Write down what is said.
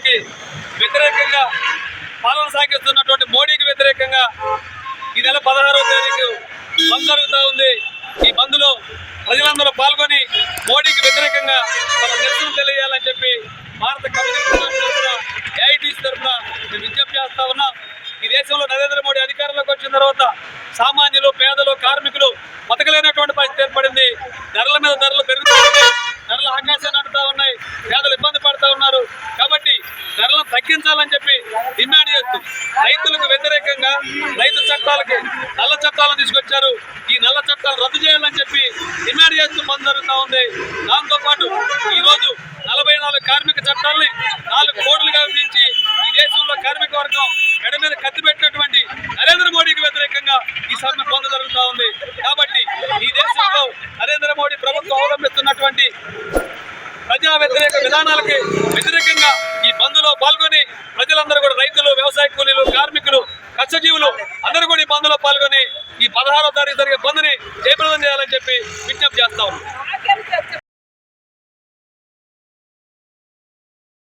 చట్టాలకి వ్యతిరేకంగా పాలన సాగిస్తున్నటువంటి మోడీకి వ్యతిరేకంగా ఈ నెల పదహారవ తేదీకి బంద్ జరుగుతూ ఉంది. ఈ బంద్లో ప్రజలందరూ పాల్గొని మోడీకి వ్యతిరేకంగా తమ నిరసన తెలియాలని చెప్పి భారత కమ్యూనిస్ట్ పార్టీ తరఫున ఏఐటీసీ తరఫున మేము విజ్ఞప్తి చేస్తా ఉన్నాం. ఈ దేశంలో నరేంద్ర మోడీ అధికారంలోకి వచ్చిన తర్వాత సామాన్యులు పేదలు కార్మికులు బతకలేనటువంటి పరిస్థితి ఏర్పడింది. ధరల మీద ధరలు పెరుగుతూ ధరలు ఆకాశాన్ని అంటుతా ఉన్నాయి. పేదలు ఇబ్బంది పడుతూ ఉన్నారు. కాబట్టి ధరలను తగ్గించాలని చెప్పి డిమాండ్ చేస్తూ రైతులకు వ్యతిరేకంగా రైతు చట్టాలకి నల్ల చట్టాలను తీసుకొచ్చారు. ఈ నల్ల చట్టాలు రద్దు చేయాలని చెప్పి డిమాండ్ చేస్తూ బంద్ జరుగుతూ ఉంది. దాంతోపాటు ఈరోజు నలభై నాలుగు కార్మిక చట్టాలని నాలుగు కోట్లుగా విధించి ఈ దేశంలో కార్మిక వర్గం మెడ మీద కత్తి పెట్టినటువంటి నరేంద్ర మోడీకి వ్యతిరేకంగా ఈ సమ్మె పొంద జరుగుతూ ఉంది. కాబట్టి ఈ దేశంలో నరేంద్ర మోడీ ప్రభుత్వం అవలంబిస్తున్నటువంటి ప్రజా వ్యతిరేక విధానాలకి ప్రజలందరూ కూడా రైతులు వ్యవసాయ కూలీలు కార్మికులు కష్టజీవులు అందరూ కూడా ఈ బంద్లో పాల్గొని ఈ పదహారో తారీఖు జరిగే బంద్ని జయప్రదం చేయాలని చెప్పి విజ్ఞప్తి చేస్తా ఉన్నాం.